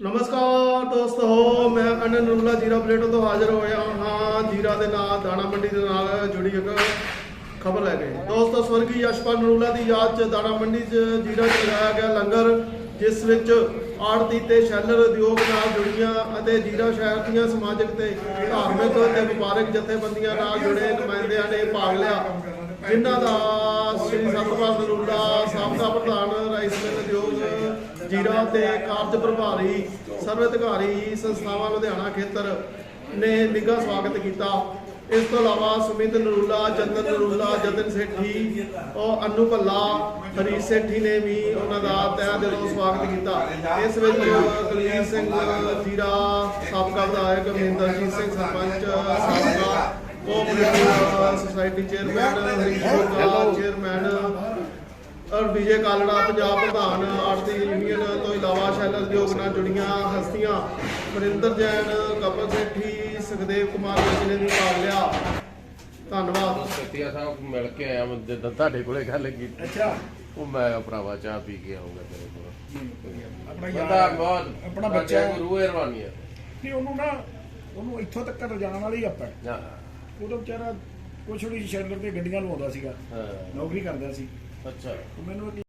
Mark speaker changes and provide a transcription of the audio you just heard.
Speaker 1: ਨਮਸਕਾਰ ਦੋਸਤੋ, ਮੈਂ ਅਨੰਦ ਨੁਰਲਾ ਜੀਰਾ ਪਲੇਟੋ ਤੋਂ ਹਾਜ਼ਰ ਹੋਇਆ ਹਾਂ। ਜੀਰਾ ਦੇ ਨਾਲ, ਦਾਣਾ ਮੰਡੀ ਦੇ ਨਾਲ ਜੁੜੀ ਇੱਕ ਖਬਰ ਲੈ ਕੇ। ਦੋਸਤੋ, ਸਵਰਗੀ ਯਸ਼ਪਾਲ ਨਰੂਲਾ ਦੀ ਯਾਦ 'ਚ ਦਾਣਾ ਮੰਡੀ 'ਚ ਜੀਰਾ 'ਚ ਲਗਾਇਆ ਗਿਆ ਲੰਗਰ, ਜਿਸ ਵਿੱਚ ਆੜਤੀ ਤੇ ਸ਼ੈਲਰ ਉਦਯੋਗ ਨਾਲ ਜੁੜੀਆਂ ਅਤੇ ਜੀਰਾ ਸ਼ਹਿਰ ਦੀਆਂ ਸਮਾਜਿਕ ਤੇ ਧਾਰਮਿਕ ਤੇ ਵਪਾਰਕ ਜਥੇਬੰਦੀਆਂ ਨਾਲ ਜੁੜੇ ਨੁਮਾਇੰਦਿਆਂ ਨੇ ਭਾਗ ਲਿਆ, ਜਿਨ੍ਹਾਂ ਦਾ ਸ੍ਰੀ ਸਤਪਾਲ ਨਰੂਲਾ ਸਾਬਕਾ ਪ੍ਰਧਾਨ, ਰਾਈਸ ਮਿਲ ਜੀਰਾ ਤੇ ਕਾਰਜ ਪ੍ਰਭਾਰੀ ਸਰਵ ਅਧਿਕਾਰੀ ਸੰਸਥਾਵਾਂ ਲੁਧਿਆਣਾ ਖੇਤਰ ਨੇ ਨਿੱਘਾ ਸਵਾਗਤ ਕੀਤਾ। ਇਸ ਤੋਂ ਇਲਾਵਾ ਸੁਮਿਤ ਨਰੂਲਾ ਚੰਦਨ ਨਰੂਲਾ ਜਤਨ ਸੇਠੀ ਔਰ ਅਨੂ ਭੱਲਾ ਹਰੀਸ਼ ਸੇਠੀ ਨੇ ਵੀ ਉਹਨਾਂ ਦਾ ਤਹਿ ਦਿਲੋਂ ਸਵਾਗਤ ਕੀਤਾ। ਇਸ ਵਿੱਚ ਕੁਲਜੀਤ ਸਿੰਘ ਜੀਰਾ ਸਾਬਕਾ ਵਿਧਾਇਕ ਮਹਿੰਦਰਜੀਤ ਸਿੰਘ ਸਰਪੰਚ ਸਾਬਕਾ cooperative society chairman Harish chairman Vijay Kalra Punjab ਪ੍ਰਧਾਨ ਆਰਤੀ ਯੂਨੀਅਨ ਤੋਂ ਇਲਾਵਾ ਸ਼ੈਲਰ ਉਦਯੋਗ ਨਾਲ ਜੁੜੀਆਂ ਹਸਤੀਆਂ ਵਰਿੰਦਰ ਜੈਨ ਕਪਲ ਸੇਠੀ ਸੁਖਦੇਵ ਕੁਮਾਰ ਜੀ ਨੇ ਵੀ ਭਾਗ ਲਿਆ। ਧੰਨਵਾਦ।
Speaker 2: ਸਤਿਆ ਸਾਹਿਬ ਮਿਲ ਕੇ ਆਇਆ ਮੈਂ ਜਿੱਦਾਂ ਤੁਹਾਡੇ ਕੋਲੇ ਗੱਲ ਕੀਤੀ।
Speaker 3: ਅੱਛਾ।
Speaker 2: ਉਹ ਮੈਂ ਭਰਾਵਾ ਚਾਹ ਪੀ ਕੇ ਆਉਂਗਾ ਤੇਰੇ ਕੋਲ।
Speaker 3: ਆਪਣਾ ਯਾਰ
Speaker 2: ਬਹੁਤ
Speaker 3: ਆਪਣਾ ਬੱਚਾ।
Speaker 2: ਰੂਹ ਰਵਾਨੀ ਹੈ।
Speaker 3: ਨਹੀਂ ਉਹਨੂੰ ਨਾ ਉਹਨੂੰ ਇੱਥੋਂ ਤੱਕ ਰਜਾਣ ਵਾਲੀ ਆਪਾਂ।
Speaker 2: ਹਾਂ
Speaker 3: ਉਦੋਂ ਵਿਚਾਰਾ ਕੁਛ ਨਹੀਂ ਸ਼ੈਲਰ ਤੇ ਗੱਡੀਆਂ ਲਵਾਉਂਦਾ ਸੀਗਾ।
Speaker 2: ਹਾਂ।
Speaker 3: ਨੌਕਰੀ ਕਰਦਾ ਸੀ।
Speaker 2: ਅੱਛਾ।
Speaker 3: ਉਹ ਮੈਨੂੰ